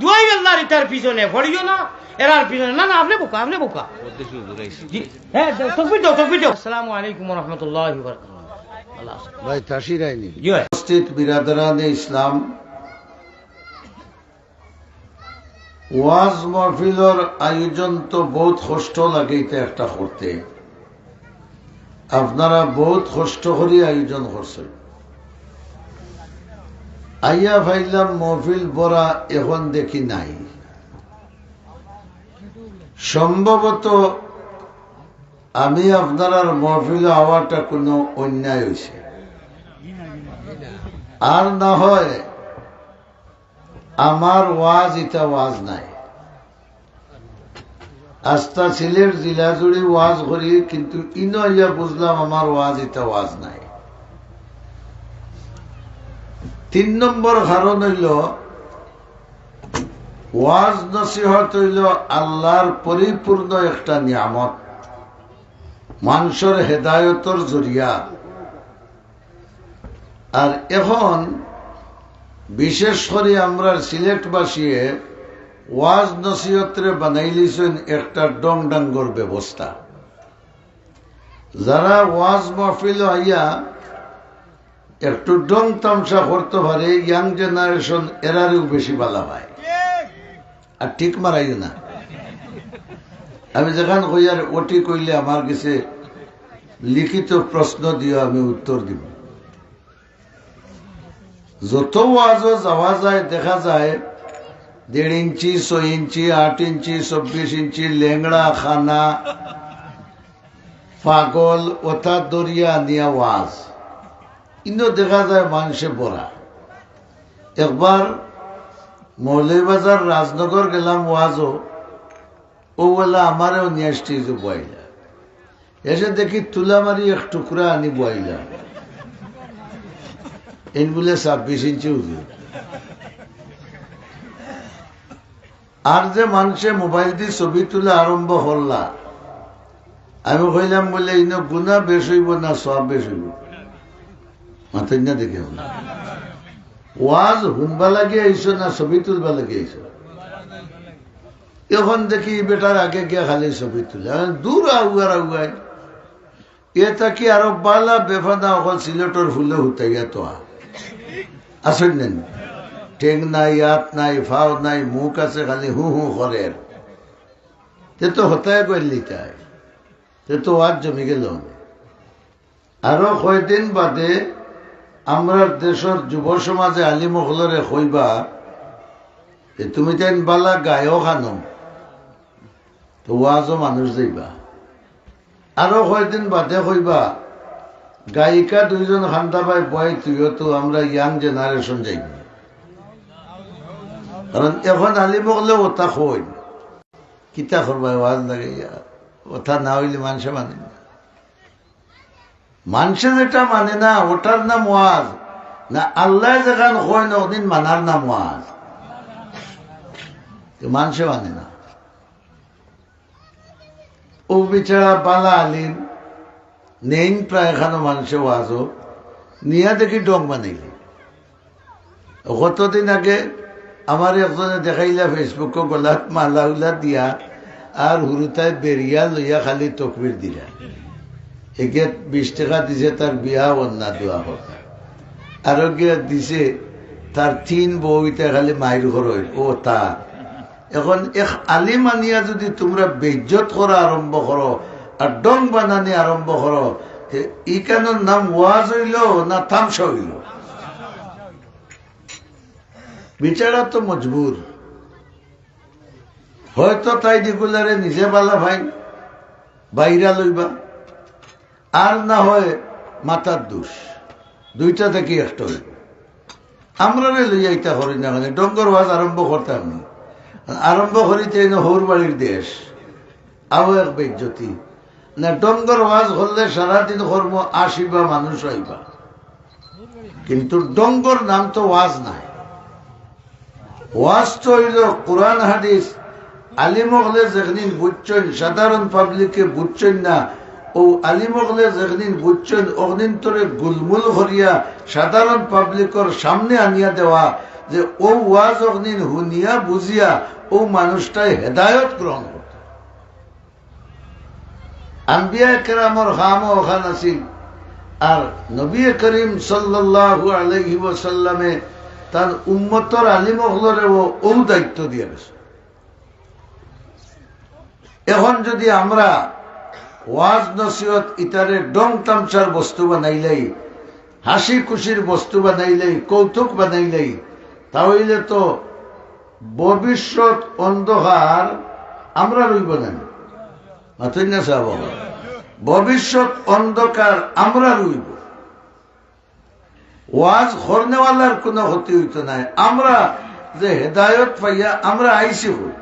দুয়াই আল্লাহর ইটার পিছনে পড়িও না এরার পিছনে না না আপনি বোকা আপনি বোকা। হ্যাঁ তকবির দাও তকবির দাও। আসসালামু আলাইকুম রহমতুল্লাহ ভাই তাসির আইনি। উপস্থিত বিরাদরানে ইসলাম। ওয়াজ মহফিলর আয়োজন তো বহুত কষ্ট লাগেইতে একটা করতে। আপনারা বহুত কষ্ট করে আয়োজন করছেন। আইয়া ভাইলাম মহফিল বরা এখন দেখি নাই। সম্ভবত আমি আপনার মহফিল হওয়াটা কোনো অন্যায় হয়েছে আর না হয় আমার ওয়াজ, এটা ওয়াজ নাই। আস্তা সিলেট জেলা জুড়ে ওয়াজ করি, কিন্তু ইনো ইয়া বুঝলাম আমার ওয়াজ, এটা ওয়াজ নাই। তিন নম্বর কারণ হইল, ওয়াজ নসিহত হইল আল্লাহর পরিপূর্ণ একটা নিয়ামত, মানুষের হেদায়তর জরিয়া। আর এখন, বিশেষ করে আমরা সিলেটবাসীয়ে ওয়াজ নসিহতরে বানাইলিছেন একটা ডং ডাঙ্গর ব্যবস্থা। যারা ওয়াজ মাহফিল আইয়া একটু ডং তামসা করতে পারে ইয়াং জেনারেশন এরারেও বেশি ভালো হয়। আর ঠিক মারাই না। আমি যেখান কইয়ার ওটি কইলে আমার কাছে লিখিত প্রশ্ন দিও, আমি উত্তর দিব। যত ওয়াজও যাওয়া যায়, দেখা যায়, দেড় ইঞ্চি, ছয় ইঞ্চি, আট ইঞ্চি, চব্বিশ ইঞ্চি, লেংড়া, খানা, পাগল ওথা দরিয়া নিয়া ওয়াজ। ইনো দেখা যায় মানুষে বড়া একবার মৌলবাজার রাজনগর গেলাম ওয়াজও, ও বলে আমারও নিয়ে স্টেজে বইলা এসে দেখি তুলা মারি এক টুকরা আনি বইলাম এন বলে, ছাব্বিশ ইঞ্চি উজু আর যে মানুষে মোবাইল দিয়ে ছবি তুলে আরম্ভ হল্লা আমি কইলাম বলে, ইন গুণা বেশ হইব না, সব বেশ হইব। মাথায় না দেখে ওয়াজ শুনবা লাগে আইসো না ছবি তুলবা লাগে আইসো? এখন দেখি বেটার আগে গিয়া খালি ছবি তুলে। দূর আগুয়ার আগুয়াই এটা কি আরও বালা বেফানা অকল সিলেটর ফুলে হুতাইয়া তো আসেন নেন। টেং নাই ইয়াত নাই, ফাও নাই, মুখ আছে খালি হু হু করে তে তো হতায় করলি তাই। তে তো আর জমি গেল। আরও কয়দিন বাদে আমরা দেশের যুব সমাজে আলী মহলরে কইবা যে তুমি তাইন বালা গায়ক আনো তো ওয়াজও মানুষ যাইবা আরও কয়দিন বাদে কইবা গায়িকা দুইজন খান্দা পাই বয়, তুইও তো আমরা ইয়াং জেনারেশন যাইব। কারণ এখন আলি মগলে ওটা কই কিতা করবা, ওয়াজ লাগে ওটা না হইলে মানুষে মানে না। মানুষে যেটা মানে না, ওটার নাম ওয়াজ। না, আল্লাহ যেখান কয় না, ওদিন মানার নাম ওয়াজ। মানুষে মানে না। ও বিচারা বালা আলিম নেই প্রায় এখানে মানুষে ওয়াজও। নিয়া দেখি ডং বানাইলি। কতদিন আগে আমার একজনে দেখাইলা ফেসবুকে গলাত মালা উলা দিয়া, আর হুরুতায় বেরিয়া লইয়া খালি তকবির দিলা। একে বিশ টাকা দিছে, তার বিয়া অন্যা দেওয়া কথা আরও দিছে, তার তিন বউইতে খালি মায়ের ঘর ও তা। এখন এক আলিম আনিয়া যদি তোমরা বেজ্জত করা আরম্ভ করো আর ডং বানানি আরম্ভ করো ইকানোর নাম ওয়াজ হইল না থামসা হইল? বিচারা তো মজবুর হয়তো তাই দিগুলারে নিজে বালা ভাই বাইরা লইবা আর না হয় মাতার দোষ। দুইটা থেকে একটা হইব আমরা লইয়া ইটা করি না মানে ডঙ্গর ওয়াজ আরম্ভ করতাম না। আরম্ভ করিতে হৌর বাড়ির দেশ। আও এক বেজ্জতি। না, ডঙ্গর ওয়াজ হলে সারাদিন কর্ম আসিবা, মানুষ হইবা কিন্তু ডঙ্গর নাম তো ওয়াজ নাই। ওয়াজ তো হইল কোরআন, হাদিস। আলিমগলে যেদিন বুঝছেন, সাধারণ পাবলিকে বুঝছেন না ও আলিমগলে যেদিন বুঝছেন অগ্নিন্তরে গুলমুল করিয়া সাধারণ পাবলিকর সামনে আনিয়া দেওয়া যে ও ওয়াজ অগ্নিন হুনিয়া বুঝিয়া ও মানুষটাই হেদায়ত গ্রহণ করত। আম্বিয়া কেরামর খাম ওখান আছিল। আর নবী করিম সাল্লাল্লাহু আলাইহি ওয়াসাল্লামে তার উম্মতর আলিম হলরে ও দায়িত্ব দিয়ে এখন যদি আমরা ওয়াজ নসিহত ইতারে ডং তামচার বস্তু বানাইলেই হাসি খুশির বস্তু বানাইলেই, কৌতুক বানাইলেই তাহলে তো ভবিষ্যৎ অন্ধকার আমরা রইব না। ভবিষ্যৎ অন্ধকার আমরা রইব। ওয়াজ হরনেওয়ালার কোনো ক্ষতি হইতো নাই আমরা যে হেদায়ত পাইয়া আমরা আইসি হই